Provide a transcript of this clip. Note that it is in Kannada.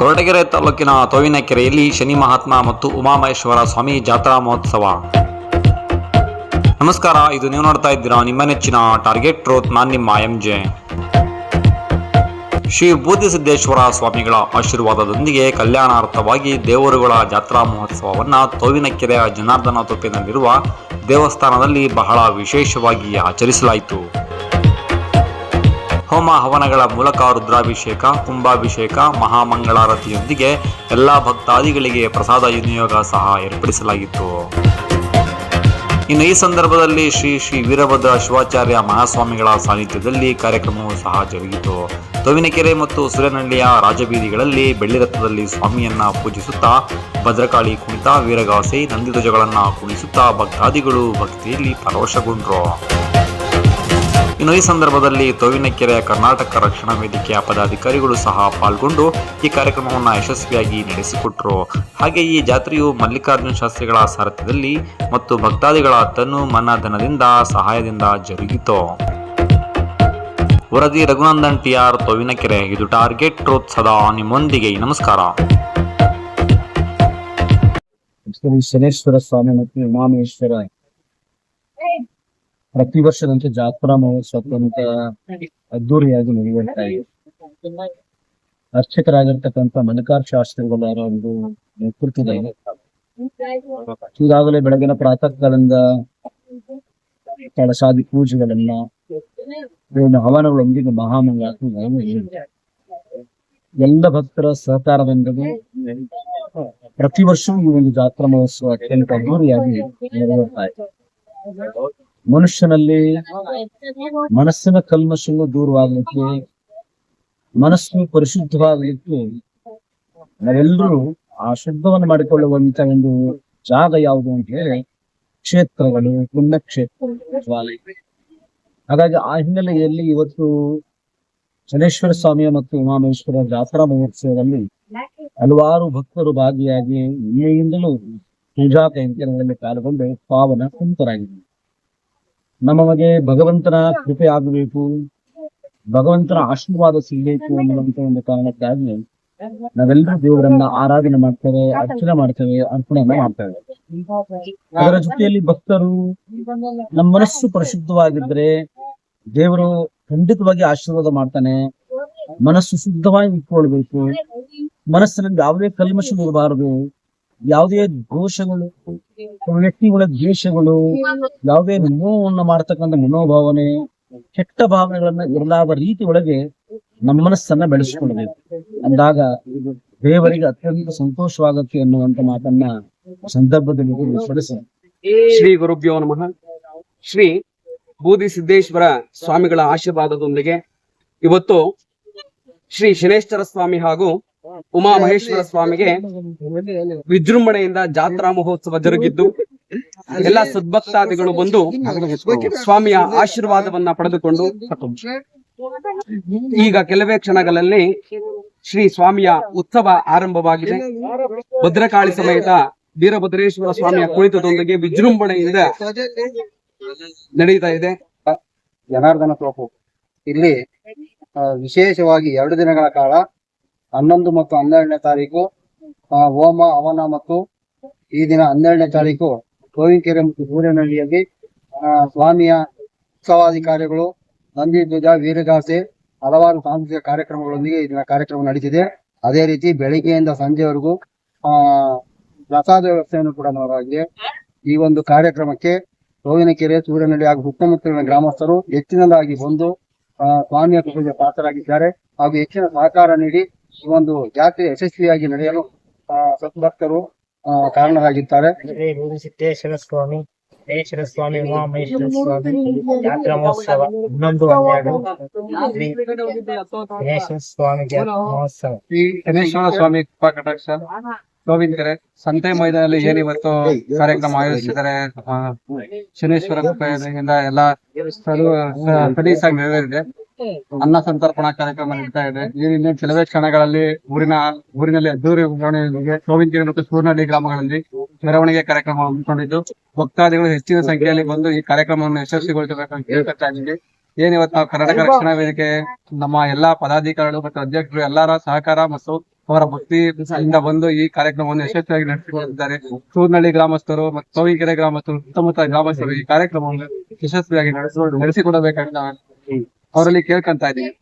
ಕೊರಟಗೆರೆ ತಾಲೂಕಿನ ತೋವಿನಕೆರೆಯಲ್ಲಿ ಶನಿ ಮಹಾತ್ಮ ಮತ್ತು ಉಮಾಮಹೇಶ್ವರ ಸ್ವಾಮಿ ಜಾತ್ರಾ ಮಹೋತ್ಸವ. ನಮಸ್ಕಾರ, ಇದು ನೀವು ನೋಡ್ತಾ ಇದ್ದೀರಾ ನಿಮ್ಮ ನೆಚ್ಚಿನ ಟಾರ್ಗೆಟ್ ಟ್ರೋತ್ ನಾನ್ ನಿಮ್ಮ ಎಂ ಜೆ ಶ್ರೀ ಬೂದಿಸಿದ್ದೇಶ್ವರ ಸ್ವಾಮಿಗಳ ಆಶೀರ್ವಾದದೊಂದಿಗೆ ಕಲ್ಯಾಣಾರ್ಥವಾಗಿ ದೇವರುಗಳ ಜಾತ್ರಾ ಮಹೋತ್ಸವವನ್ನು ತೋವಿನಕೆರೆಯ ಜನಾರ್ದನ ತೊಪ್ಪಿನಲ್ಲಿರುವ ದೇವಸ್ಥಾನದಲ್ಲಿ ಬಹಳ ವಿಶೇಷವಾಗಿ ಆಚರಿಸಲಾಯಿತು. ಹೋಮ ಹವನಗಳ ಮೂಲಕ ರುದ್ರಾಭಿಷೇಕ, ಕುಂಭಾಭಿಷೇಕ, ಮಹಾಮಂಗಳಾರತಿಯೊಂದಿಗೆ ಎಲ್ಲ ಭಕ್ತಾದಿಗಳಿಗೆ ಪ್ರಸಾದ ವಿನಿಯೋಗ ಸಹ ಏರ್ಪಡಿಸಲಾಗಿತ್ತು. ಇನ್ನು ಈ ಸಂದರ್ಭದಲ್ಲಿ ಶ್ರೀ ಶ್ರೀ ವೀರಭದ್ರ ಶಿವಾಚಾರ್ಯ ಮಹಾಸ್ವಾಮಿಗಳ ಸಾನ್ನಿಧ್ಯದಲ್ಲಿ ಕಾರ್ಯಕ್ರಮವು ಸಹ ಜರುಗಿತು. ತೋವಿನಕೆರೆ ಮತ್ತು ಸುರೇನಹಳ್ಳಿಯ ರಾಜಬೀದಿಗಳಲ್ಲಿ ಬೆಳ್ಳಿ ರಥದಲ್ಲಿ ಸ್ವಾಮಿಯನ್ನ ಪೂಜಿಸುತ್ತಾ, ಭದ್ರಕಾಳಿ ಕುಣಿತ, ವೀರಗಾಸೆ, ನಂದಿಧ್ವಜಗಳನ್ನ ಕುಣಿಸುತ್ತಾ ಭಕ್ತಾದಿಗಳು ಭಕ್ತಿಯಲ್ಲಿ ಪರವಶಗೊಂಡ್ರು. ಇನ್ನು ಈ ಸಂದರ್ಭದಲ್ಲಿ ತೋವಿನಕೆರೆಯ ಕರ್ನಾಟಕ ರಕ್ಷಣಾ ವೇದಿಕೆಯ ಪದಾಧಿಕಾರಿಗಳು ಸಹ ಪಾಲ್ಗೊಂಡು ಈ ಕಾರ್ಯಕ್ರಮವನ್ನು ಯಶಸ್ವಿಯಾಗಿ ನಡೆಸಿಕೊಟ್ರು. ಹಾಗೆ ಈ ಜಾತ್ರೆಯು ಮಲ್ಲಿಕಾರ್ಜುನ ಶಾಸ್ತ್ರಿಗಳ ಸಾರಥ್ಯದಲ್ಲಿ ಮತ್ತು ಭಕ್ತಾದಿಗಳ ತನು ಮನಧನದಿಂದ, ಸಹಾಯದಿಂದ ಜರುಗಿತು. ವರದಿ ರಘುನಂದನ್ ಟಿಆರ್ ತೋವಿನಕೆರೆ, ಇದು ಟಾರ್ಗೆಟ್ ಟ್ರೋತ್ ಸದಾ ನಿಮ್ಮೊಂದಿಗೆ. ನಮಸ್ಕಾರ. ಶನೇಶ್ವರ ಸ್ವಾಮಿ ಮತ್ತು ಉಮಾಮೇಶ್ವರ ಪ್ರತಿ ವರ್ಷದಂತೆ ಜಾತ್ರಾ ಮಹೋತ್ಸವ ಅತ್ಯಂತ ಅದ್ದೂರಿಯಾಗಿ ನಡೆಯುತ್ತಾ ಇದೆ. ಅರ್ಚಕರಾಗಿರ್ತಕ್ಕಂಥ ಮನಕಾರ ಶಾಸ್ತ್ರಿಗಳ ಒಂದು ನೇತೃತ್ವದ ಈಗಾಗಲೇ ಬೆಳಗಿನ ಪ್ರಾತಃ ಕಾಲದಿಂದ ಕಳಶಾದಿ ಪೂಜೆಗಳನ್ನ ಹವನಗಳೊಂದಿಗೆ ಮಹಾಮಂಗಳ ಎಲ್ಲ ಭಕ್ತರ ಸಹಕಾರದೊಂದಿಗೆ ಪ್ರತಿ ವರ್ಷವೂ ಈ ಒಂದು ಜಾತ್ರಾ ಮಹೋತ್ಸವ ಅತ್ಯಂತ ಅದ್ದೂರಿಯಾಗಿ ನೆರವೇರ್ತಾ ಇದೆ. ಮನುಷ್ಯನಲ್ಲಿ ಮನಸ್ಸಿನ ಕಲ್ಮಶಗಳು ದೂರವಾಗಲಿಕ್ಕೆ ಮನಸ್ಸು ಪರಿಶುದ್ಧವಾಗಲಿಕ್ಕೆ ನಾವೆಲ್ಲರೂ ಆ ಶುದ್ಧವನ್ನು ಮಾಡಿಕೊಳ್ಳುವಂತ ಒಂದು ಜಾಗ ಯಾವುದು ಅಂತ ಹೇಳಿ ಕ್ಷೇತ್ರಗಳು ಪುಣ್ಯಕ್ಷೇತ್ರ. ಹಾಗಾಗಿ ಆ ಹಿನ್ನೆಲೆಯಲ್ಲಿ ಇವತ್ತು ಶನೇಶ್ವರ ಸ್ವಾಮಿಯ ಮತ್ತು ಉಮಾಮೇಶ್ವರ ಜಾತ್ರಾ ಮಹೋತ್ಸವದಲ್ಲಿ ಹಲವಾರು ಭಕ್ತರು ಭಾಗಿಯಾಗಿ ನಿನ್ನೆಯಿಂದಲೂ ಪೂಜಾ ಕೈಂಕರ್ಯದಲ್ಲಿ ಪಾಲ್ಗೊಂಡು ಪಾವನ ಕುಂತರಾಗಿದ್ದಾರೆ ನಮಗೆ ಭಗವಂತನ ಕೃಪೆ ಆಗಬೇಕು. ಭಗವಂತನ ಆಶೀರ್ವಾದ ಸಿಗಬೇಕು ಅನ್ನುವಂತ ಒಂದು ಕಾರಣಕ್ಕಾಗಿ ನಾವೆಲ್ಲರೂ ದೇವರನ್ನ ಆರಾಧನೆ ಮಾಡ್ತೇವೆ, ಅರ್ಚನೆ ಮಾಡ್ತೇವೆ, ಅರ್ಪಣೆಯನ್ನ ಮಾಡ್ತೇವೆ. ಅದರ ಜೊತೆಯಲ್ಲಿ ಭಕ್ತರು ನಮ್ಮ ಮನಸ್ಸು ಪರಿಶುದ್ಧವಾಗಿದ್ರೆ ದೇವರು ಖಂಡಿತವಾಗಿ ಆಶೀರ್ವಾದ ಮಾಡ್ತಾನೆ. ಮನಸ್ಸು ಶುದ್ಧವಾಗಿ ಇಟ್ಕೊಳ್ಬೇಕು. ಮನಸ್ಸಿನಲ್ಲಿ ಯಾವುದೇ ಕಲ್ಮಶ ಇರಬಾರದು. ಯಾವುದೇ ದೋಷಗಳು, ವ್ಯಕ್ತಿಗಳ ದ್ವೇಷಗಳು, ಯಾವುದೇ ನೋವನ್ನು ಮಾಡ್ತಕ್ಕಂಥ ಮನೋಭಾವನೆ, ಕೆಟ್ಟ ಭಾವನೆಗಳನ್ನ ಇರಲಾದ ರೀತಿ ಒಳಗೆ ನಮ್ಮ ಮನಸ್ಸನ್ನ ಬೆಳೆಸಿಕೊಳ್ಬೇಕು. ಅಂದಾಗ ದೇವರಿಗೆ ಅತ್ಯಂತ ಸಂತೋಷವಾಗುತ್ತೆ ಅನ್ನುವಂತ ಮಾತನ್ನ ಸಂದರ್ಭದಲ್ಲಿ ಸ್ಮರಿಸ ಶ್ರೀ ಗುರುಭ್ಯೋ ನಮಃ. ಶ್ರೀ ಬೂದಿ ಸಿದ್ದೇಶ್ವರ ಸ್ವಾಮಿಗಳ ಆಶೀರ್ವಾದದೊಂದಿಗೆ ಇವತ್ತು ಶ್ರೀ ಶನೇಶ್ವರ ಸ್ವಾಮಿ ಹಾಗೂ ಉಮಾ ಮಹೇಶ್ವರ ಸ್ವಾಮಿಗೆ ವಿಜೃಂಭಣೆಯಿಂದ ಜಾತ್ರಾ ಮಹೋತ್ಸವ ಜರುಗಿದ್ದು, ಎಲ್ಲ ಸದ್ಭಕ್ತಾದಿಗಳು ಬಂದು ಸ್ವಾಮಿಯ ಆಶೀರ್ವಾದವನ್ನ ಪಡೆದುಕೊಂಡು ಈಗ ಕೆಲವೇ ಕ್ಷಣಗಳಲ್ಲಿ ಶ್ರೀ ಸ್ವಾಮಿಯ ಉತ್ಸವ ಆರಂಭವಾಗಿದೆ. ಭದ್ರಕಾಳಿ ಸಮೇತ ವೀರಭದ್ರೇಶ್ವರ ಸ್ವಾಮಿಯ ಕುಳಿತದೊಂದಿಗೆ ವಿಜೃಂಭಣೆಯಿಂದ ನಡೀತಾ ಇದೆ. ಜನಾರ್ದನ ತೋಪು ಇಲ್ಲಿ ವಿಶೇಷವಾಗಿ ಎರಡು ದಿನಗಳ ಕಾಲ ಹನ್ನೊಂದು ಮತ್ತು ಹನ್ನೆರಡನೇ ತಾರೀಕು ಹೋಮ, ಹವನ ಮತ್ತು ಈ ದಿನ ಹನ್ನೆರಡನೇ ತಾರೀಕು ಗೋವಿನಕೆರೆ ಮತ್ತು ಸೂರ್ಯನಹಳ್ಳಿಯಲ್ಲಿ ಸ್ವಾಮಿಯ ಸ್ವಾಮಿಯ ಉತ್ಸವಾಧಿಕಾರಿಗಳು, ನಂದಿ ಧ್ವಜ, ವೀರಗಾಸೆ, ಹಲವಾರು ಸಾಂಸ್ಕೃತಿಕ ಕಾರ್ಯಕ್ರಮಗಳೊಂದಿಗೆ ಈ ದಿನ ಕಾರ್ಯಕ್ರಮ ನಡೀತಿದೆ. ಅದೇ ರೀತಿ ಬೆಳಿಗ್ಗೆಯಿಂದ ಸಂಜೆವರೆಗೂ, ಆ, ಪ್ರಸಾದ ವ್ಯವಸ್ಥೆಯನ್ನು ಕೂಡ ನೋಡಲಾಗಿದೆ ಈ ಒಂದು ಕಾರ್ಯಕ್ರಮಕ್ಕೆ ಗೋವಿನಕೆರೆ ಸೂರ್ಯನಹಳ್ಳಿ ಹಾಗೂ ಸುತ್ತಮುತ್ತಲಿನ ಗ್ರಾಮಸ್ಥರು ಹೆಚ್ಚಿನದಾಗಿ ಬಂದು ಸ್ವಾಮಿಯ ಕೃಪೆಗೆ ಪಾತ್ರರಾಗಿದ್ದಾರೆ. ಹಾಗೂ ಹೆಚ್ಚಿನ ಸಹಕಾರ ನೀಡಿ ಈ ಒಂದು ಜಾತ್ರೆ ಯಶಸ್ವಿಯಾಗಿ ನಡೆಯಲು ಸದ್ಭಕ್ತರು ಕಾರಣರಾಗಿದ್ದಾರೆ ಸಿದ್ದೇಶ್ವರ ಸ್ವಾಮಿ ಸಿದ್ದೇಶ್ವರ ಸ್ವಾಮಿ ಉಮಾಮಹೇಶ್ವರ ಸ್ವಾಮಿ ಜಾತ್ರಾ ಮಹೋತ್ಸವ ಹನ್ನೊಂದು ಹನ್ನೆರಡು. ಗಣೇಶ್ವರ ಸ್ವಾಮಿ ಜಾತ್ರಾ ಮಹೋತ್ಸವ. ಶ್ರೀ ಶನೇಶ್ವರ ಸ್ವಾಮಿ ಕೃಪಾ ಕಟಾಕ್ಷ. ಗೋವಿಂದರೆ ಸಂತೆ ಮೈದಾನದಲ್ಲಿ ಏನಿವತ್ತು ಕಾರ್ಯಕ್ರಮ ಆಯೋಜಿಸಿದ್ದಾರೆ? ಶನೇಶ್ವರ ಕೃಪೆಯಿಂದ ಎಲ್ಲ ಸ್ಥಳೀಯ ನೆರವೇರಿದೆ ಅನ್ನ ಸಂತರ್ಪಣಾ ಕಾರ್ಯಕ್ರಮ ನಡೀತಾ ಇದೆ. ಈ ಹಿಂದೆ ಕೆಲವೇ ಕ್ಷಣಗಳಲ್ಲಿ ಊರಿನ ಊರಿನಲ್ಲಿ ಅದ್ದೂರಿ ಮೆರವಣಿಗೆ ಗೋವಿಂದಗಿರಿ ಮತ್ತು ಸೂರ್ನಹಳ್ಳಿ ಗ್ರಾಮಗಳಲ್ಲಿ ಮೆರವಣಿಗೆ ಕಾರ್ಯಕ್ರಮ ಹಮ್ಮಿಕೊಂಡಿದ್ದು ಭಕ್ತಾದಿಗಳು ಹೆಚ್ಚಿನ ಸಂಖ್ಯೆಯಲ್ಲಿ ಬಂದು ಈ ಕಾರ್ಯಕ್ರಮವನ್ನು ಯಶಸ್ವಿಗೊಳಿಸಬೇಕಂತ ಕೇಳ್ಕೊತಾ ಇದ್ದೀವಿ. ಏನ್ ಇವತ್ತು ನಾವು ಕರ್ನಾಟಕ ರಕ್ಷಣಾ ವೇದಿಕೆ ನಮ್ಮ ಎಲ್ಲಾ ಪದಾಧಿಕಾರಿಗಳು ಮತ್ತು ಅಧ್ಯಕ್ಷರು ಎಲ್ಲರ ಸಹಕಾರ ಮತ್ತು ಅವರ ಭಕ್ತಿ ಇಂದ ಬಂದು ಈ ಕಾರ್ಯಕ್ರಮವನ್ನು ಯಶಸ್ವಿಯಾಗಿ ನಡೆಸಿಕೊಂಡಿದ್ದಾರೆ ಸೂರ್ನಳ್ಳಿ ಗ್ರಾಮಸ್ಥರು ಮತ್ತು ಸೋವಿಕೆರೆ ಗ್ರಾಮಸ್ಥರು ಸುತ್ತಮುತ್ತ ಗ್ರಾಮಸ್ಥರು ಈ ಕಾರ್ಯಕ್ರಮವನ್ನು ಯಶಸ್ವಿಯಾಗಿ ನಡೆಸಿಕೊಡಬೇಕಂತ ಅವರಲ್ಲಿ ಕೇಳ್ಕೊಂತ ಇದ್ದೀವಿ